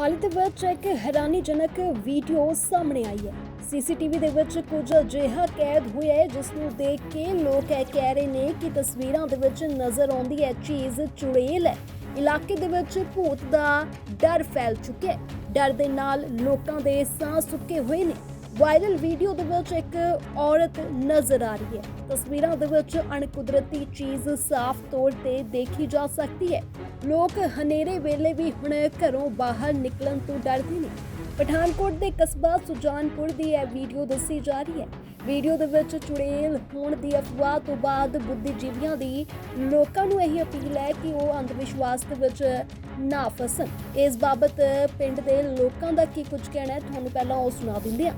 ਹਾਲਤ ਵਿੱਚ ਇੱਕ ਹੈਰਾਨੀਜਨਕ ਵੀਡੀਓ ਸਾਹਮਣੇ ਆਈ ਹੈ। ਸੀਸੀਟੀਵੀ ਦੇ ਵਿੱਚ ਕੁਝ ਅਜਿਹਾ ਕੈਦ ਹੋਇਆ ਹੈ, ਜਿਸ ਨੂੰ ਦੇਖ ਕੇ ਲੋਕ ਇਹ ਕਹਿ ਰਹੇ ਨੇ ਕਿ ਤਸਵੀਰਾਂ ਦੇ ਵਿੱਚ ਨਜ਼ਰ ਆਉਂਦੀ ਹੈ ਚੀਜ਼ ਚੁੜੇਲ ਹੈ। ਇਲਾਕੇ ਦੇ ਵਿੱਚ ਭੂਤ ਦਾ ਡਰ ਫੈਲ ਚੁੱਕਿਆ ਹੈ। ਡਰ ਦੇ ਨਾਲ ਲੋਕਾਂ ਦੇ ਸਾਹ ਸੁੱਕੇ ਹੋਏ ਨੇ। ਵਾਇਰਲ ਵੀਡੀਓ ਦੇ ਵਿੱਚ ਇੱਕ ਔਰਤ ਨਜ਼ਰ ਆ ਰਹੀ ਹੈ। ਤਸਵੀਰਾਂ ਦੇ ਵਿੱਚ ਅਣਕੁਦਰਤੀ ਚੀਜ਼ ਸਾਫ਼ ਤੌਰ ਤੇ ਦੇਖੀ ਜਾ ਸਕਦੀ ਹੈ। ਲੋਕ ਹਨੇਰੇ ਵੇਲੇ ਵੀ ਹੁਣ ਘਰੋਂ ਬਾਹਰ ਨਿਕਲਣ ਤੋਂ ਡਰਦੇ ਨੇ। ਪਠਾਨਕੋਟ ਦੇ ਕਸਬਾ ਸੁਜਾਨਪੁਰ ਦੀ ਇਹ ਵੀਡੀਓ ਦੱਸੀ ਜਾ ਰਹੀ ਹੈ। ਵੀਡੀਓ ਦੇ ਵਿੱਚ ਚੁੜੇਲ ਹੋਣ ਦੀ ਅਫਵਾਹ ਤੋਂ ਬਾਅਦ ਬੁੱਧੀਜੀਵੀਆਂ ਦੀ ਲੋਕਾਂ ਨੂੰ ਇਹ ਅਪੀਲ ਹੈ ਕਿ ਉਹ ਅੰਧ ਵਿਸ਼ਵਾਸ ਦੇ ਵਿੱਚ ਨਾ ਫਸਣ। ਇਸ ਬਾਬਤ ਪਿੰਡ ਦੇ ਲੋਕਾਂ ਦਾ ਕੀ ਕੁਝ ਕਹਿਣਾ ਹੈ, ਤੁਹਾਨੂੰ ਪਹਿਲਾਂ ਉਹ ਸੁਣਾ ਦਿੰਦੇ ਹਾਂ।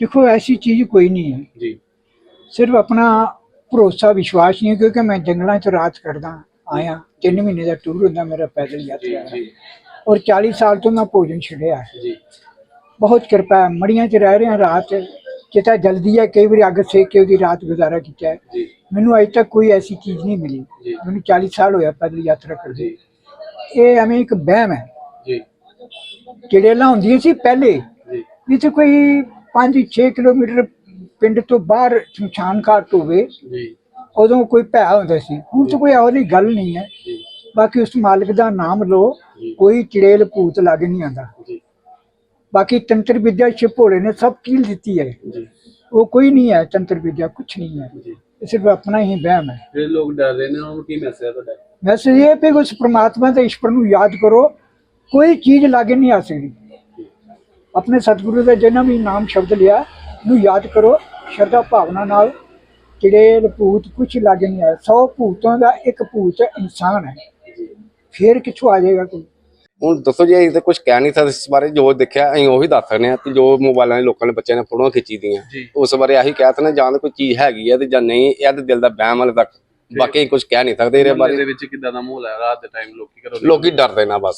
देखो ऐसी चीज कोई नहीं है ਜੀ सिर्फ अपना भरोसा विश्वास नहीं है क्योंकि मैं जंगलों च रात कटदा आया तीन महीने का टूर होंगे मेरा पैदल ਜੀ यात्रा ਜੀ और 40 साल तो मैं भोजन छड़िया है ਜੀ बहुत कृपा है मड़िया च रह रहे हैं रात जितना जल्दी है कई बार अग सेक के ਉਹਦੀ ਰਾਤ ਗੁਜ਼ਾਰਾ ਕੀਤਾ ਹੈ ਜੀ ਮੈਨੂੰ ਅਜੇ ਤੱਕ ਕੋਈ ਐਸੀ ਚੀਜ਼ ਨਹੀਂ ਮਿਲੀ ਜੀ। ਮੈਨੂੰ 40 ਸਾਲ ਹੋਇਆ ਪੈਦਲ ਯਾਤਰਾ ਕਰਦੇ ਜੀ ਇਹ ਐਵੇਂ ਇੱਕ ਵਹਿਮ ਹੈ ਜੀ ਚੜੇਲਾਂ ਹੁੰਦੀਆਂ ਸੀ ਪਹਿਲੇ ਜੀ ਜਿੱਥੇ ਕੋਈ 5-6 ਕਿਲੋਮੀਟਰ ਪਿੰਡ ਤੋਂ ਬਾਹਰ ਸ਼ਮਸ਼ਾਨ ਘਾਟ ਹੋਵੇ ਜੀ। ਉਦੋਂ ਕੋਈ ਭੈ ਹੁੰਦਾ ਸੀ। ਹੁਣ ਤਾਂ ਕੋਈ ਜਿਹੀ ਗੱਲ ਨਹੀਂ ਹੈ। ਬਾਕੀ ਉਸ ਮਾਲਕ ਦਾ ਨਾਮ ਜੀ। ਕੋਈ ਚੜੇਲ ਭੂਤ ਲੱਗ ਨਹੀਂ ਆਂਦਾ ਜੀ। ਬਾਕੀ ਤੰਤਰ ਵਿਦਿਆ ਛਪੋੜੇ ਨੇ ਸਭ ਕੀਲ ਦਿੱਤੀ ਹੈ। ਉਹ ਕੋਈ ਨਹੀਂ ਹੈ ਤੰਤਰ ਵਿਦਿਆ ਕੁਛ ਨਹੀਂ ਹੈ। ਸਿਰਫ ਆਪਣਾ ਹੀ ਵਹਿਮ ਹੈ। ਜਿਹੜੇ ਲੋਕ ਡਰ ਰਹੇ ਨੇ ਉਹਨਾਂ ਨੂੰ ਕੀ ਮੈਸੇਜ ਹੈ ਤੁਹਾਡਾ? ਵੈਸੇ ਇਹ ਹੈ ਕਿ ਉਸ ਪ੍ਰਮਾਤਮਾ ਤੇ ਈਸ਼ਵਰ ਨੂੰ ਯਾਦ ਕਰੋ ਕੋਈ ਚੀਜ਼ ਲਾਗੇ ਨਹੀਂ ਆ ਸਕਦੀ। ਆਪਣੇ ਸਤਿਗੁਰੂ ਦਾ ਜਿੰਨਾ ਵੀ ਨਾਮ ਸ਼ਬਦ ਲਿਆ ਨੂੰ ਯਾਦ ਕਰੋ ਸ਼ਰਧਾ ਭਾਵਨਾ ਨਾਲ ਚੜੇਲ ਭੂਤ ਕੁਛ ਲਾਗੇ ਨਹੀਂ ਆਇਆ 100 ਭੂਤਾਂ ਦਾ ਇੱਕ ਭੂਤ ਇਨਸਾਨ ਹੈ। ਫੇਰ ਕਿੱਥੋਂ ਆ ਜਾਏਗਾ ਕੋਈ? ਹੁਣ ਦੱਸੋ ਜੀ ਅਸੀਂ ਤਾਂ ਕੁਝ ਕਹਿ ਨਹੀਂ ਸਕਦੇ ਇਸ ਬਾਰੇ। ਜੋ ਦੇਖਿਆ ਅਸੀਂ ਉਹੀ ਦੱਸ ਸਕਦੇ ਹਾਂ ਕਿ ਜੋ ਮੋਬਾਈਲਾਂ 'ਤੇ ਲੋਕਾਂ ਨੇ ਬੱਚਿਆਂ ਨੇ ਫੋਟੋਆਂ ਖਿੱਚੀ ਦੀਆਂ। ਉਸ ਬਾਰੇ ਆਹੀ ਕਹਿ ਸਕਦੇ ਹਾਂ, ਜਾਂ ਕੋਈ ਚੀਜ਼ ਹੈਗੀ ਹੈ ਤੇ ਜਾਂ ਨਹੀਂ ਇਹ ਤਾਂ ਦਿਲ ਦਾ ਵਹਿਮ ਵਾਲੇ ਤੱਕ। ਬਾਕੀ ਕੁਝ ਕਹਿ ਨਹੀਂ ਸਕਦੇ ਇਹਦੇ ਮੁਹੱਲੇ ਦੇ ਬਾਰੇ ਵਿੱਚ ਕਿੱਦਾਂ ਦਾ ਮਾਹੌਲ ਹੈ ਰਾਤ ਦੇ ਟਾਈਮ ਲੋਕੀ ਘਰੋਂ ਲੋਕੀ ਡਰਦੇ ਨਾ ਬਸ।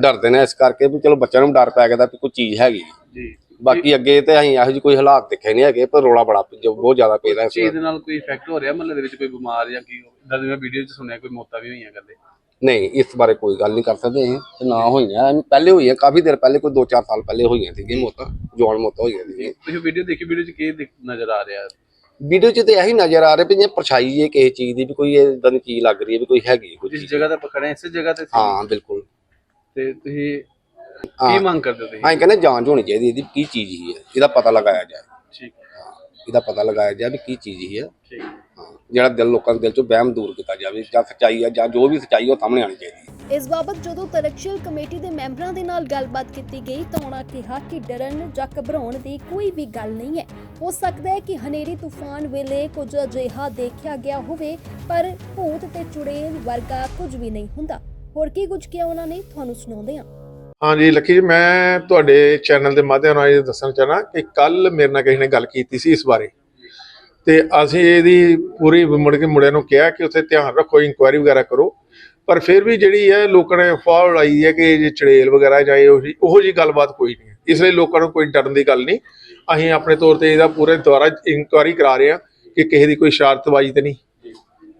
ਡਰਦੇ ਨੇ ਇਸ ਕਰਕੇ ਵੀ ਚਲੋ ਬੱਚਿਆਂ ਨੂੰ ਡਰ ਪੈ ਗਿਆ ਤਾਂ ਵੀ ਕੋਈ ਚੀਜ਼ ਹੈਗੀ ਜੀ। ਬਾਕੀ ਅੱਗੇ ਤੇ ਅਸੀਂ ਇਹੋ ਜਿਹੀ ਕੋਈ ਹਾਲਾਤ ਦੇਖੇ ਨਹੀਂ ਹੈਗੇ ਪਰ ਰੋਲਾ ਬੜਾ ਬਹੁਤ ਜ਼ਿਆਦਾ ਪੈਦਾ ਇਸ ਚੀਜ਼ ਦੇ ਨਾਲ ਕੋਈ ਇਫੈਕਟ ਹੋ ਰਿਹਾ ਮਹੱਲੇ ਦੇ ਵਿੱਚ ਕੋਈ ਬਿਮਾਰ ਜਾਂ ਕੀ? ਇਦਾਂ ਦੀ ਮੈਂ ਵੀਡੀਓ 'ਚ ਸੁਣਿਆ ਕੋਈ ਮੌਤਾਂ ਵੀ ਹੋਈਆਂ ਕਰਦੇ। ਨਹੀਂ ਇਸ ਬਾਰੇ ਕੋਈ ਗੱਲ ਨਹੀਂ ਕਰ ਸਕਦੇ ਤੇ ਨਾ ਹੋਈਆਂ। ਪਹਿਲੇ ਹੋਈਆਂ ਕਾਫੀ ਦੇਰ ਪਹਿਲੇ ਕੋਈ 2-4 ਸਾਲ ਪਹਿਲੇ ਹੋਈਆਂ ਸੀਗੀਆਂ ਮੌਤਾਂ ਜਵਾਨ ਮੌਤਾਂ ਹੋਈਆਂ ਸੀਗੀਆਂ। ਤੁਸੀਂ ਵੀਡੀਓ ਦੇਖੀ ਵੀਡੀਓ 'ਚ ਕੀ ਨਜ਼ਰ ਆ ਰਿਹਾ? ਵੀਡੀਓ 'ਚ ਤੇ ਇਹੀ ਨਜ਼ਰ ਆ ਰਿਹਾ ਵੀ ਜੇ ਪਰਛਾਈ ਹੈ ਕਿਸੇ ਚੀਜ਼ ਦੀ ਵੀ ਕੋਈ ਇਦਾਂ ਦੀ ਚੀਜ਼ ਲੱਗ ਰਹੀ ਹੈ ਵੀ ਕੋਈ ਹੈਗੀ ਕੋਈ ਜਿਸ ਜਗ੍ਹਾ ਤੇ ਹਾਂ ਇਸੇ ਜਗ੍ਹਾ ਤੇ ਸੀ। ਹਾਂ ਬਿਲਕੁਲ। ਤੇ ਤੁਸੀਂ ਕੀ ਮੰਗ ਕਰਦੇ ਹੋ ਤੁਸੀਂ? ਕਹਿੰਦੇ ਜਾਂਚ ਹੋਣੀ ਚਾਹੀਦੀ ਇਹਦੀ ਕੀ ਚੀਜ਼ ਹੀ ਹੈ ਇਹਦਾ ਪਤਾ ਲਗਾਇਆ ਜਾਏ। ਠੀਕ। ਇਹਦਾ ਪਤਾ ਲਗਾਇਆ ਜਾਏ ਵੀ ਕੀ ਚੀਜ਼ ਹੀ ਹੈ। ਠੀਕ। ਜਿਹੜਾ ਦਿਲ ਲੋਕਾਂ ਦੇ ਦਿਲ ਚੋਂ ਵਹਿਮ ਦੂਰ ਕੀਤਾ ਜਾਵੇ ਜਾਂ ਸੱਚਾਈ ਹੈ ਜਾਂ ਜੋ ਵੀ ਸੱਚਾਈ ਉਹ ਸਾਹਮਣੇ ਆਣੀ ਚਾਹੀਦੀ ਇਸ ਬਾਬਤ ਜਦੋਂ ਤਰਕਸ਼ੀਲ ਕਮੇਟੀ ਦੇ ਮੈਂਬਰਾਂ ਦੇ ਨਾਲ ਗੱਲਬਾਤ ਕੀਤੀ ਗਈ ਤਾਂ ਉਹਨਾਂ ਕਿਹਾ ਕਿ ਡਰਨ ਜਾਂ ਘਬਰਾਉਣ ਦੀ ਕੋਈ ਵੀ ਗੱਲ ਨਹੀਂ ਹੈ। ਹੋ ਸਕਦਾ ਹੈ ਕਿ ਹਨੇਰੀ ਤੂਫਾਨ ਵੇਲੇ ਕੁਝ ਅਜਿਹਾ ਦੇਖਿਆ ਗਿਆ ਹੋਵੇ, ਪਰ ਭੂਤ ਤੇ ਚੁੜੇਲ ਵਰਗਾ ਕੁਝ ਵੀ ਨਹੀਂ ਹੁੰਦਾ। ਹੋਰ ਕੀ ਕੁਝ ਕਿਹਾ ਉਹਨਾਂ ਨੇ? ਤੁਹਾਨੂੰ ਸੁਣਾਉਂਦੇ ਹਾਂ। ਹਾਂਜੀ, ਲੱਕੀ ਜੀ, ਮੈਂ ਤੁਹਾਡੇ ਚੈਨਲ ਦੇ ਮਾਧਿਅਮ ਨਾਲ ਇਹ ਦੱਸਣਾ ਚਾਹਣਾ ਕਿ ਕੱਲ ਮੇਰੇ ਨਾਲ ਕਿਸੇ ਨੇ ਗੱਲ ਕੀਤੀ ਸੀ ਇਸ ਬਾਰੇ। ਤੇ ਅਸੀਂ ਇਹਦੀ ਪੂਰੀ ਮੁੜ ਕੇ ਮੁੰਡਿਆਂ ਨੂੰ ਕਿਹਾ ਕਿ ਉੱਥੇ ਧਿਆਨ ਰੱਖੋ ਇਨਕੁਆਇਰੀ ਵਗੈਰਾ ਕਰੋ। ਪਰ ਫਿਰ ਵੀ ਜਿਹੜੀ ਹੈ ਲੋਕਾਂ ਨੇ ਅਫਵਾਹ ਉਡਾਈ ਹੈ ਕਿ ਜੇ ਚੜੇਲ ਵਗੈਰਾ ਜਾਂ ਉਹੋ ਜੀ ਗੱਲਬਾਤ ਕੋਈ ਨਹੀਂ ਇਸ ਲਈ ਲੋਕਾਂ ਨੂੰ ਕੋਈ ਡਰਨ ਦੀ ਗੱਲ ਨਹੀਂ। ਅਸੀਂ ਆਪਣੇ ਤੌਰ ਤੇ ਇਹਦਾ ਪੂਰੇ ਦੁਆਰਾ ਇਨਕੁਆਇਰੀ ਕਰਾ ਰਹੇ ਹਾਂ ਕਿ ਕਿਸੇ ਦੀ ਕੋਈ ਸ਼ਰਾਰਤਬਾਜ਼ੀ ਤੇ ਨਹੀਂ।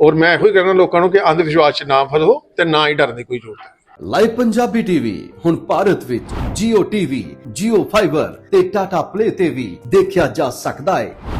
ਔਰ ਮੈਂ ਇਹੋ ਹੀ ਕਹਿਣਾ ਲੋਕਾਂ ਨੂੰ ਕਿ ਅੰਧ ਵਿਸ਼ਵਾਸ 'ਚ ਨਾ ਫਸੋ ਤੇ ਨਾ ਹੀ ਡਰਨ ਦੀ ਕੋਈ ਜ਼ਰੂਰਤ ਹੈ। ਲਾਈਵ ਪੰਜਾਬੀ ਟੀਵੀ ਹੁਣ ਭਾਰਤ ਵਿੱਚ Jio TV, Jio Fiber ਤੇ Tata Play ਤੇ ਵੀ ਦੇਖਿਆ ਜਾ ਸਕਦਾ ਹੈ।